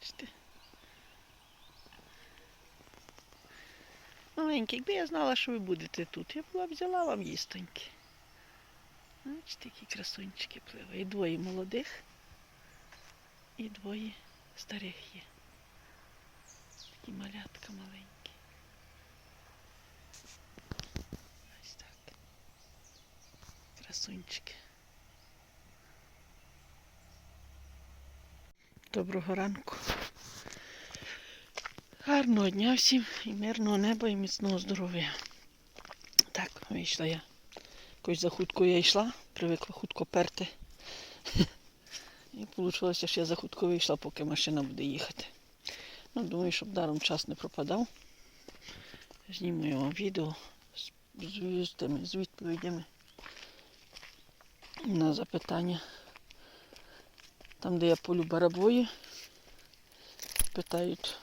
бачите. Маленькі, якби я знала, що ви будете тут, я була б взяла вам їстоньки. Бачите, які красунчики пливають. Двоє молодих і двоє старих є. Такі малятка маленькі. Ось так. Красунчики. Доброго ранку. Гарного дня всім і мирного неба, і міцного здоров'я. Так, вийшла я. Якось за хутко я йшла, привикла хутко перти. І вийшло, що я за хутко вийшла, поки машина буде їхати. Ну, думаю, щоб даром час не пропадав. Зніму я вам відео з, з, з, тими, з відповідями на запитання. Там, де я полю барабої, питають,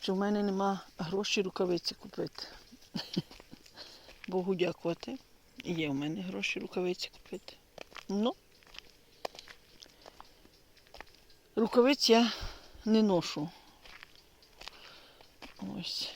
чи в мене нема грошей рукавиці купити. Богу дякувати. Є в мене гроші рукавиці купити. Ну, рукавиць я не ношу. Ось.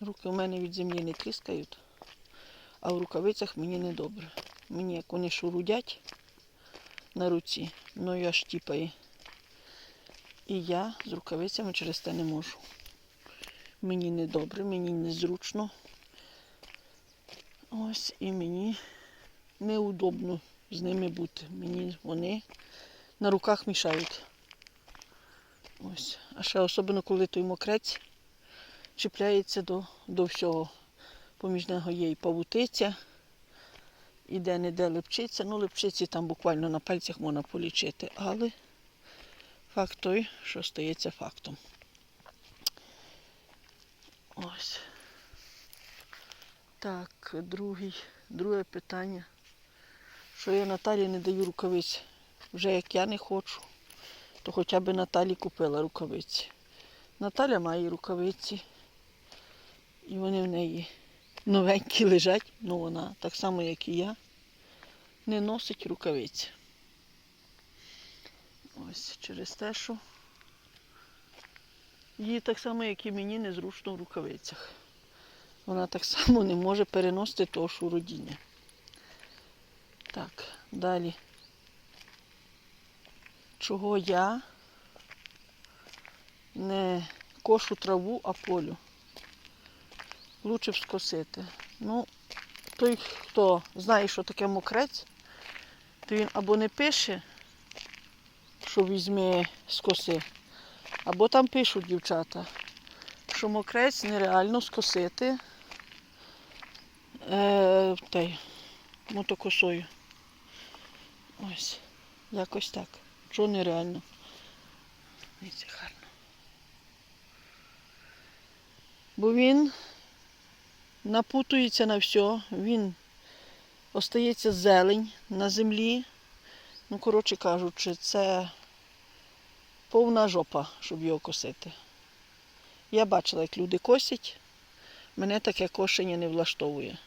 Руки у мене від землі не тріскають, а в рукавицях мені не добре. Мені як вони шурудять на руці, ну я штіпає. І я з рукавицями через те не можу. Мені не добре, мені незручно. Ось і мені неудобно з ними бути. Мені вони на руках мішають. Ось. А ще особливо, коли той мокрець чіпляється до, до всього. Поміж нього є і павутиця, і де-не-де липчиця. Ну, липчиці там буквально на пальцях можна полічити, але факт той, що стається фактом. Ось. Так, другий, друге питання. Що я Наталі не даю рукавиць. Вже як я не хочу, то хоча б Наталі купила рукавиці. Наталя має рукавиці. І вони в неї новенькі лежать, ну вона так само, як і я, не носить рукавиці. Ось через те, що їй так само, як і мені, незручно в рукавицях. Вона так само не може переносити того шуродіння. Так, далі. Чого я не кошу траву, а полю? Лучше б скосити. Ну, той, хто знає, що таке мокрець, то він або не пише, що візьме скоси, або там пишуть дівчата, що мокрець нереально скосити е, той, мотокосою. Ось. Якось так. Що нереально. Дивіться, гарно. Бо він напутується на все, він остається зелень на землі. Ну, коротше кажучи, це повна жопа, щоб його косити. Я бачила, як люди косять. Мене таке кошення не влаштовує.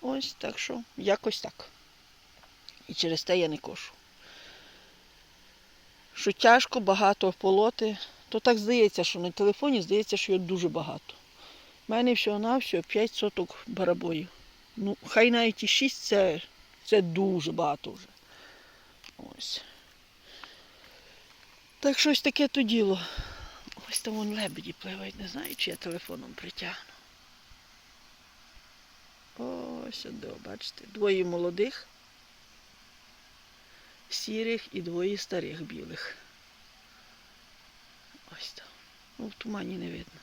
Ось так що якось так. І через те я не кошу. Що тяжко багато полоти, то так здається, що на телефоні здається, що його дуже багато. У мене всього-навсього 5 соток барабоїв. Ну, хай навіть і 6 це, це дуже багато вже. Ось. Так щось таке то діло. Ось там вон лебеді пливають, не знаю, чи я телефоном притягну. Ось сюди, бачите, двоє молодих, сірих і двоє старих білих. Ось там. Ну, в тумані не видно.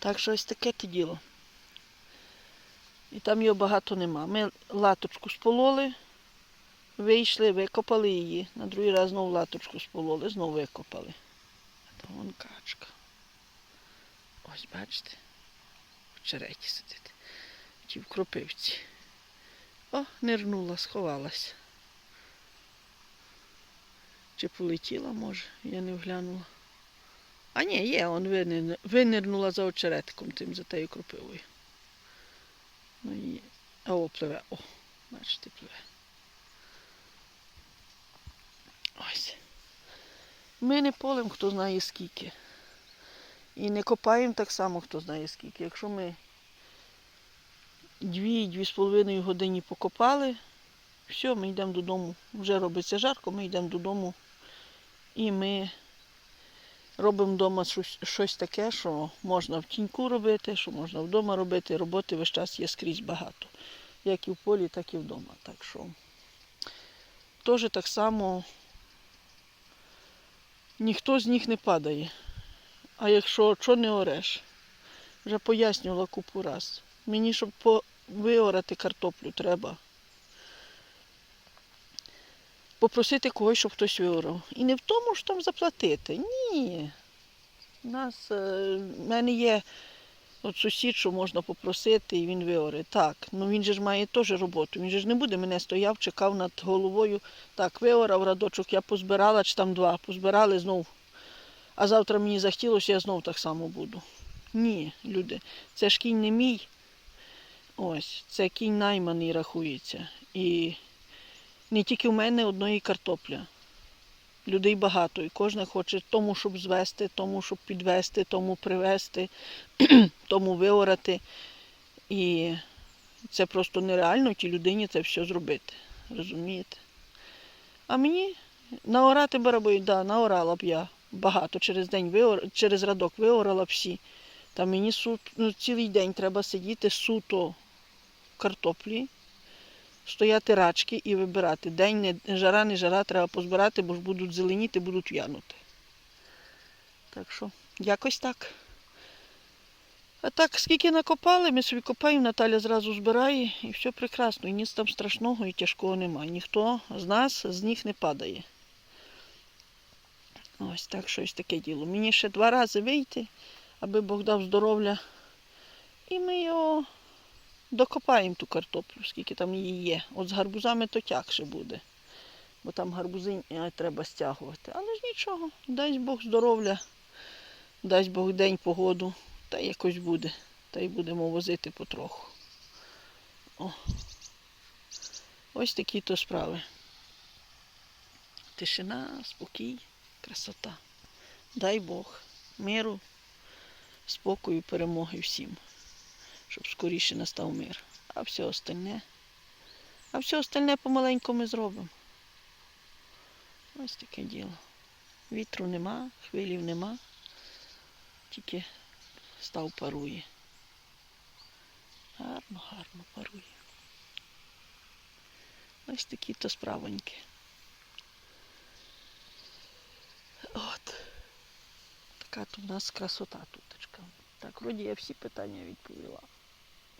Так що ось таке то діло. І там його багато нема. Ми латочку спололи, вийшли, викопали її. На другий раз знову латочку спололи, знову викопали. А то вон качка. Ось бачите, в череті сидить. Чи в кропивці. О, нирнула, сховалась. Чи полетіла, може, я не вглянула. А ні, є, он винир... винирнула за очеретком тим, за тією кропивою. Ну і... А о, пливе. О, бачите, пливе. Ось. Ми не полем, хто знає скільки. І не копаємо так само, хто знає скільки. Якщо ми дві-дві з половиною години покопали, все, ми йдемо додому. Вже робиться жарко, ми йдемо додому і ми робимо вдома щось, щось таке, що можна в тіньку робити, що можна вдома робити. Роботи весь час є скрізь багато. Як і в полі, так і вдома. Так що теж так само ніхто з них не падає. А якщо що не ореш, вже пояснювала купу раз. Мені, щоб виорати картоплю, треба попросити когось, щоб хтось виорав. І не в тому, що там заплатити. Ні. У нас, е, в мене є от сусід, що можна попросити, і він виоре. Так, ну він же ж має теж роботу. Він же ж не буде мене стояв, чекав над головою. Так, виорав радочок, я позбирала, чи там два, позбирали знов. А завтра мені захотілося, я знов так само буду. Ні, люди, це ж кінь не мій. Ось, це кінь найманий рахується. І не тільки в мене одної картопля. Людей багато, і кожен хоче тому, щоб звести, тому, щоб підвести, тому привезти, тому виорати. І це просто нереально тій людині це все зробити. Розумієте? А мені наорати барабої, да, наорала б я багато через день виор... через радок виорала всі. Та мені сут... ну, цілий день треба сидіти суто картоплі, стояти рачки і вибирати. День не жара, не жара, треба позбирати, бо ж будуть зеленіти, будуть в'янути. Так що, якось так. А так, скільки накопали, ми собі копаємо, Наталя зразу збирає і все прекрасно. І ніц там страшного і тяжкого немає. Ніхто з нас з них не падає. Ось так щось таке діло. Мені ще два рази вийти, аби Бог дав здоров'я. І ми його докопаємо ту картоплю, скільки там її є. От з гарбузами то тягше буде. Бо там гарбузи е, треба стягувати. Але ж нічого, дасть Бог здоров'я, дасть Бог день погоду, та якось буде. Та й будемо возити потроху. О. Ось такі то справи. Тишина, спокій, красота. Дай Бог миру, спокою, перемоги всім щоб скоріше настав мир. А все остальне. А все остальне помаленьку ми зробимо. Ось таке діло. Вітру нема, хвилів нема, тільки став парує. Гарно, гарно парує. Ось такі то справоньки. От. Така то в нас красота туточка. Так, вроді я всі питання відповіла.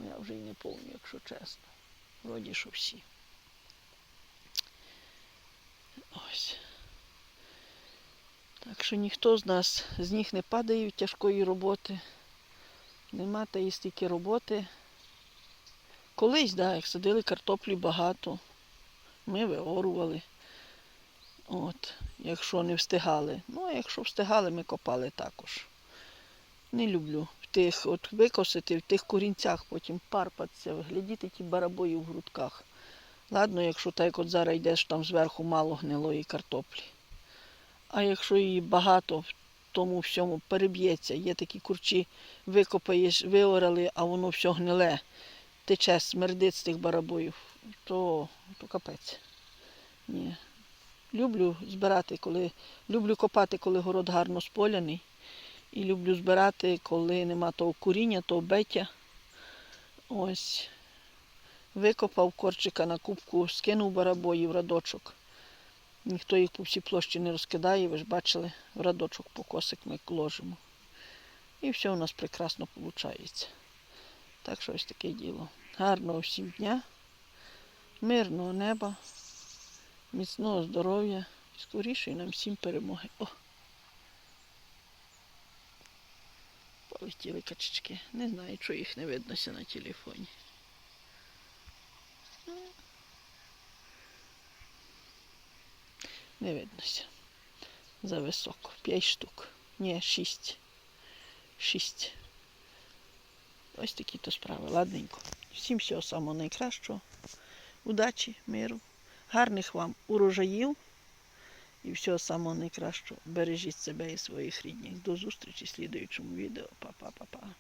Я вже й не пам'ятаю, якщо чесно. Вроді, що всі. Ось. Так що ніхто з нас з них не падає тяжкої роботи. Нема та і стільки роботи. Колись, да, як садили картоплі багато, ми виорували. От, якщо не встигали. Ну, а якщо встигали, ми копали також. Не люблю тих, от викосити, в тих корінцях, потім парпатися, глядіти ті барабої в грудках. Ладно, якщо так от зараз йдеш, там зверху мало гнилої картоплі. А якщо її багато в тому всьому переб'ється, є такі курчі, викопаєш, виорали, а воно все гниле, тече, смердить з тих барабоїв, то, то капець. Ні. Люблю збирати, коли люблю копати, коли город гарно споляний. І люблю збирати, коли нема того куріння, того беття. Ось. Викопав корчика на кубку, скинув барабої в радочок. Ніхто їх по всій площі не розкидає, ви ж бачили, в радочок по косик ми ложимо. І все у нас прекрасно виходить. Так що ось таке діло. Гарного всім дня, мирного неба, міцного здоров'я і скорішої нам всім перемоги. О! Полетіли качечки. Не знаю, чого їх не виднося на телефоні. Не виднося. Зависоко. П'ять штук. Ні, шість. Шість. Ось такі то справи. Ладненько. Всім всього самого найкращого. Удачі, миру, гарних вам урожаїв І всього самого найкращого. Бережіть себе і своїх рідних. До зустрічі в слідуючому відео. Па-па-па-па.